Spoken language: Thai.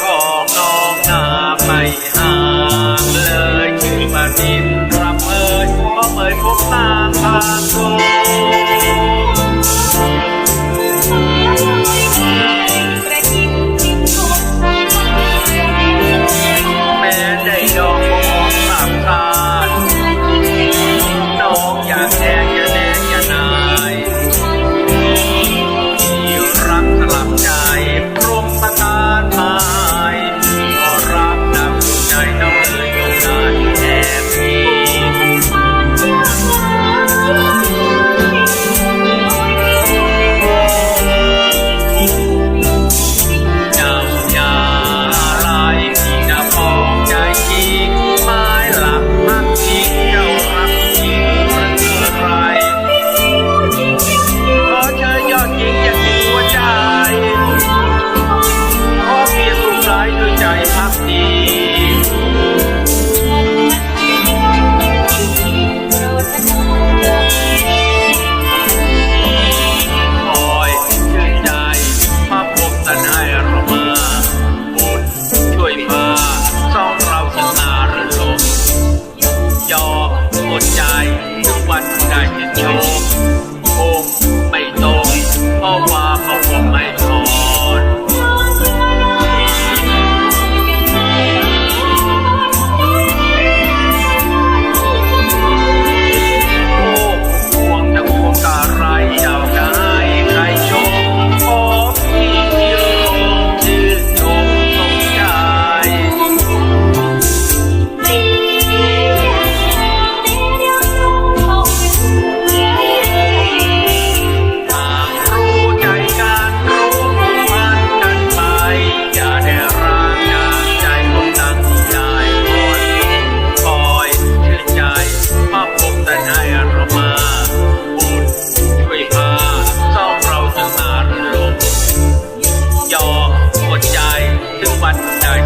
ของน้องนาไม่ห่างเลยชื่อมาดินรับเอ่ยพอเอ่ยพบตาทางโก You. เรา